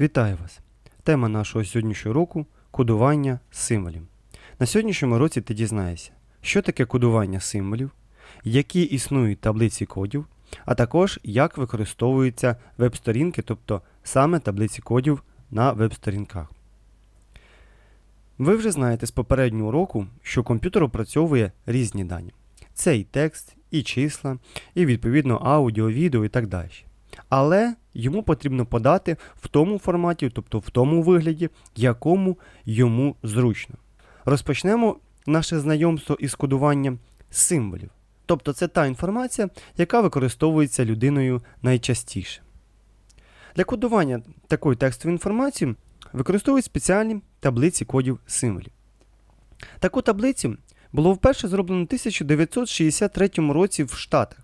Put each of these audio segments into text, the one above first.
Вітаю вас! Тема нашого сьогоднішнього року кодування символів. На сьогоднішньому році ти дізнаєшся, що таке кодування символів, які існують таблиці кодів, а також як використовуються веб-сторінки, тобто саме таблиці кодів на веб-сторінках. Ви вже знаєте з попереднього року, що комп'ютер опрацьовує різні дані. Це і текст, і числа, і відповідно аудіо, відео і так далі. Але йому потрібно подати в тому форматі, тобто в тому вигляді, якому йому зручно. Розпочнемо наше знайомство із кодуванням символів. Тобто це та інформація, яка використовується людиною найчастіше. Для кодування такої текстової інформації використовують спеціальні таблиці кодів символів. Таку таблицю було вперше зроблено в 1963 році в Штатах,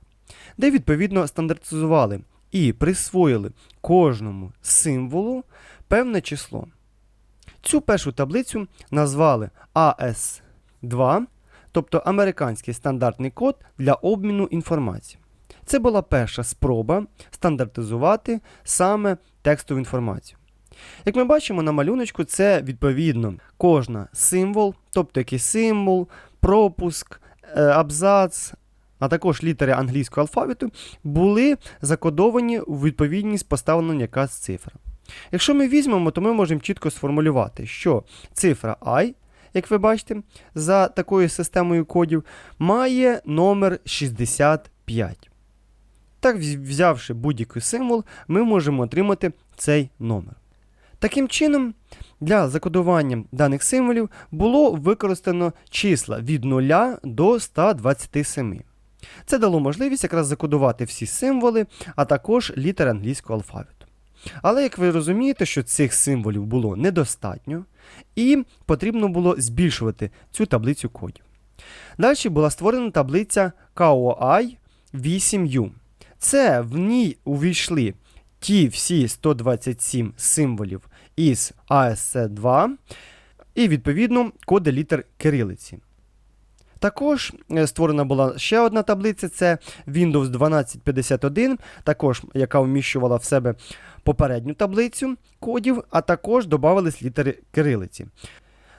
де відповідно стандартизували і присвоїли кожному символу певне число. Цю першу таблицю назвали AS2, тобто американський стандартний код для обміну інформації. Це була перша спроба стандартизувати саме текстову інформацію. Як ми бачимо на малюночку, це відповідно кожна символ, тобто який символ, пропуск, е, абзац, а також літери англійського алфавіту, були закодовані у відповідність поставлена якась цифра. Якщо ми візьмемо, то ми можемо чітко сформулювати, що цифра I, як ви бачите, за такою системою кодів, має номер 65. Так, взявши будь-який символ, ми можемо отримати цей номер. Таким чином, для закодування даних символів було використано числа від 0 до 127. Це дало можливість якраз закодувати всі символи, а також літери англійського алфавіту. Але як ви розумієте, що цих символів було недостатньо, і потрібно було збільшувати цю таблицю кодів. Далі була створена таблиця KOI 8U. Це в ній увійшли ті всі 127 символів із ASC2 і, відповідно, коди літер кирилиці. Також е, створена була ще одна таблиця: це Windows 1251, також яка вміщувала в себе попередню таблицю кодів, а також додавались літери кирилиці.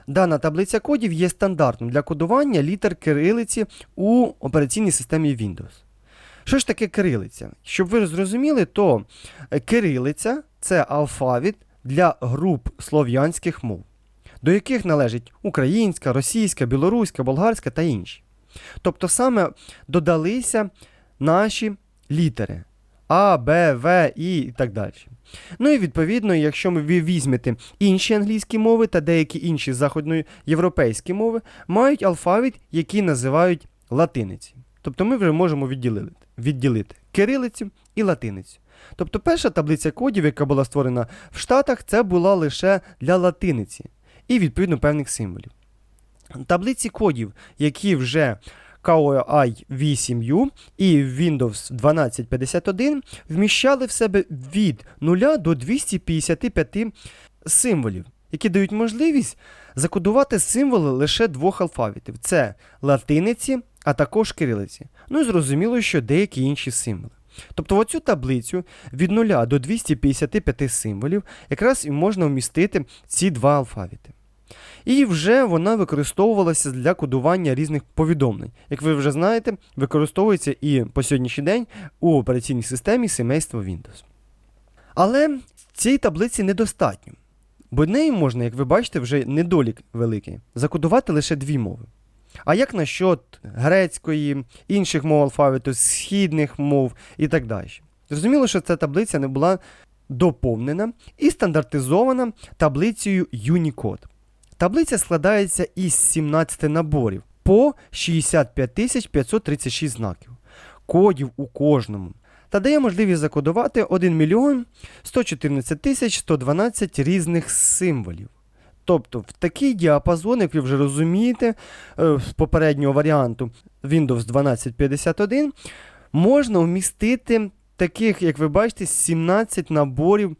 Дана таблиця кодів є стандартною для кодування літер кирилиці у операційній системі Windows. Що ж таке кирилиця? Щоб ви зрозуміли, то е, кирилиця це алфавіт для груп слов'янських мов до яких належить українська, російська, білоруська, болгарська та інші. Тобто саме додалися наші літери А, Б, В, І і так далі. Ну і відповідно, якщо ви візьмете інші англійські мови та деякі інші західноєвропейські мови, мають алфавіт, який називають латиниці. Тобто ми вже можемо відділити, відділити кирилицю і латиницю. Тобто перша таблиця кодів, яка була створена в Штатах, це була лише для латиниці і відповідно певних символів. Таблиці кодів, які вже KOI 8U і Windows 1251 вміщали в себе від 0 до 255 символів, які дають можливість закодувати символи лише двох алфавітів: це латиниці, а також кирилиці. Ну і зрозуміло, що деякі інші символи. Тобто в оцю таблицю від 0 до 255 символів якраз і можна вмістити ці два алфавіти. І вже вона використовувалася для кодування різних повідомлень. Як ви вже знаєте, використовується і по сьогоднішній день у операційній системі сімейства Windows. Але цієї таблиці недостатньо, бо нею можна, як ви бачите, вже недолік великий, закодувати лише дві мови. А як насчет грецької, інших мов алфавіту, східних мов і так далі? Зрозуміло, що ця таблиця не була доповнена і стандартизована таблицею Unicode. Таблиця складається із 17 наборів по 65 536 знаків, кодів у кожному, та дає можливість закодувати 1 мільйон 114 тисяч 112 різних символів. Тобто в такий діапазон, як ви вже розумієте, е, з попереднього варіанту Windows 1251 можна вмістити таких, як ви бачите, 17 наборів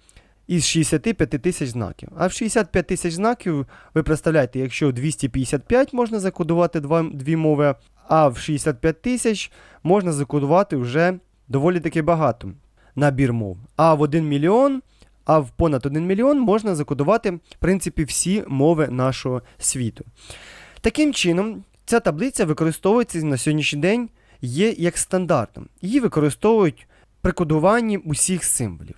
із 65 тисяч знаків. А в 65 тисяч знаків, ви представляєте, якщо 255 можна закодувати дві мови, а в 65 тисяч можна закодувати вже доволі таки багато набір мов. А в 1 мільйон а в понад 1 мільйон можна закодувати, в принципі, всі мови нашого світу. Таким чином, ця таблиця використовується на сьогоднішній день є як стандартом. Її використовують при кодуванні усіх символів.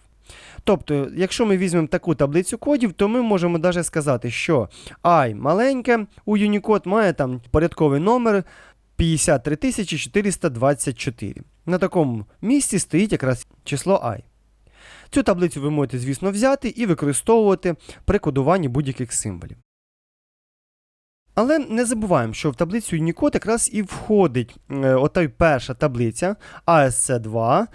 Тобто, якщо ми візьмемо таку таблицю кодів, то ми можемо навіть сказати, що I маленьке у Unicode має там порядковий номер 53424. На такому місці стоїть якраз число I. Цю таблицю ви можете, звісно, взяти і використовувати при кодуванні будь-яких символів. Але не забуваємо, що в таблицю Unicode якраз і входить е, ота перша таблиця ASC2.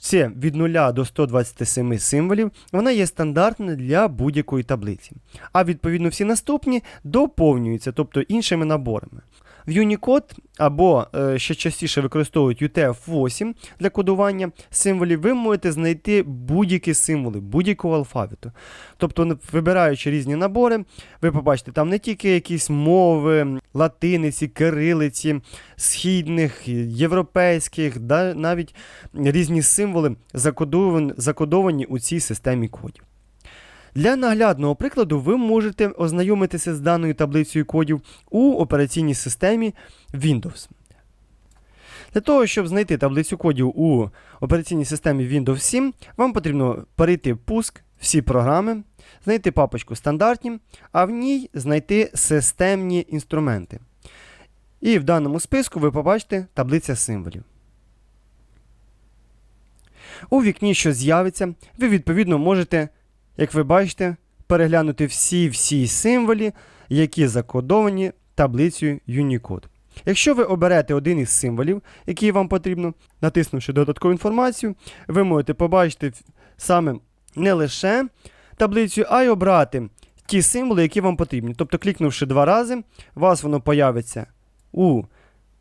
Це від 0 до 127 символів, вона є стандартна для будь-якої таблиці. А відповідно всі наступні доповнюються, тобто іншими наборами. В Unicode або е, ще частіше використовують UTF-8 для кодування символів, ви можете знайти будь-які символи, будь-якого алфавіту. Тобто, вибираючи різні набори, ви побачите там не тільки якісь мови, латиниці, кирилиці, східних, європейських, навіть різні символи закодовані у цій системі кодів. Для наглядного прикладу ви можете ознайомитися з даною таблицею кодів у операційній системі Windows. Для того, щоб знайти таблицю кодів у операційній системі Windows 7, вам потрібно перейти в пуск, всі програми, знайти папочку стандартні, а в ній знайти системні інструменти. І в даному списку ви побачите таблиця символів. У вікні, що з'явиться, ви відповідно можете, як ви бачите, переглянути всі-всі символи, які закодовані таблицею Unicode. Якщо ви оберете один із символів, який вам потрібно, натиснувши додаткову інформацію, ви можете побачити саме не лише таблицю, а й обрати ті символи, які вам потрібні. Тобто, клікнувши два рази, у вас воно появиться у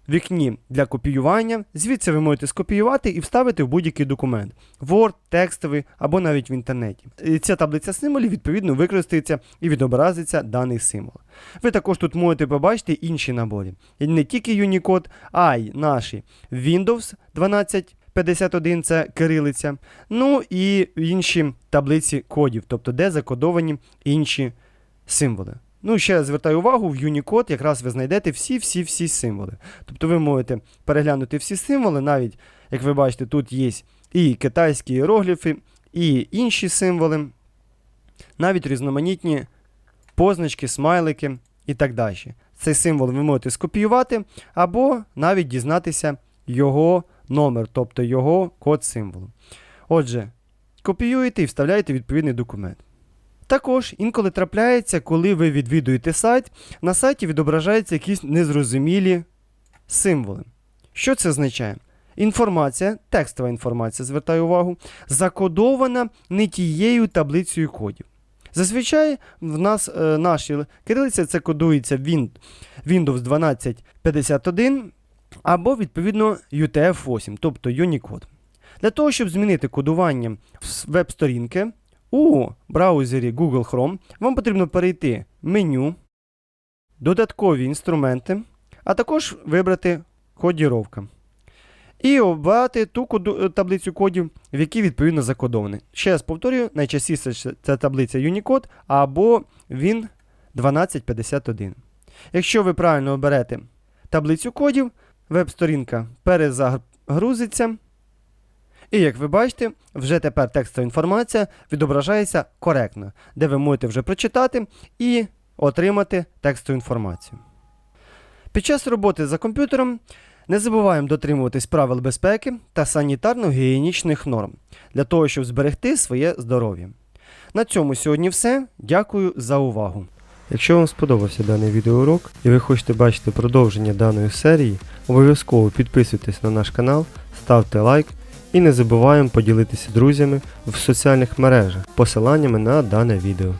вікні для копіювання. Звідси ви можете скопіювати і вставити в будь-який документ Word, текстовий або навіть в інтернеті. І ця таблиця символів відповідно використається і відобразиться даний символ. Ви також тут можете побачити інші набори. І не тільки Unicode, а й наші Windows 1251 це кирилиця, ну і інші таблиці кодів, тобто де закодовані інші символи. Ну, ще раз звертаю увагу, в Unicode якраз ви знайдете всі-всі-всі символи. Тобто ви можете переглянути всі символи, навіть, як ви бачите, тут є і китайські іерогліфи, і інші символи, навіть різноманітні позначки, смайлики і так далі. Цей символ ви можете скопіювати або навіть дізнатися його номер, тобто його код символу. Отже, копіюєте і вставляєте відповідний документ. Також інколи трапляється, коли ви відвідуєте сайт, на сайті відображаються якісь незрозумілі символи. Що це означає? Інформація, текстова інформація, звертаю увагу, закодована не тією таблицею кодів. Зазвичай в нас е, наші кирилиці це кодується Windows 1251 або відповідно UTF-8, тобто Unicode. Для того, щоб змінити кодування веб-сторінки, у браузері Google Chrome вам потрібно перейти меню, додаткові інструменти, а також вибрати кодіровка. І обрати ту коду- е, таблицю кодів, в якій відповідно закодовані. Ще раз повторюю, найчастіше це- таблиця Unicode або Win 1251. Якщо ви правильно оберете таблицю кодів, веб-сторінка перезагрузиться. І як ви бачите, вже тепер текстова інформація відображається коректно, де ви можете вже прочитати і отримати текстову інформацію. Під час роботи за комп'ютером не забуваємо дотримуватись правил безпеки та санітарно-гігієнічних норм для того, щоб зберегти своє здоров'я. На цьому сьогодні все. Дякую за увагу. Якщо вам сподобався даний відеоурок і ви хочете бачити продовження даної серії, обов'язково підписуйтесь на наш канал, ставте лайк і не забуваємо поділитися друзями в соціальних мережах посиланнями на дане відео.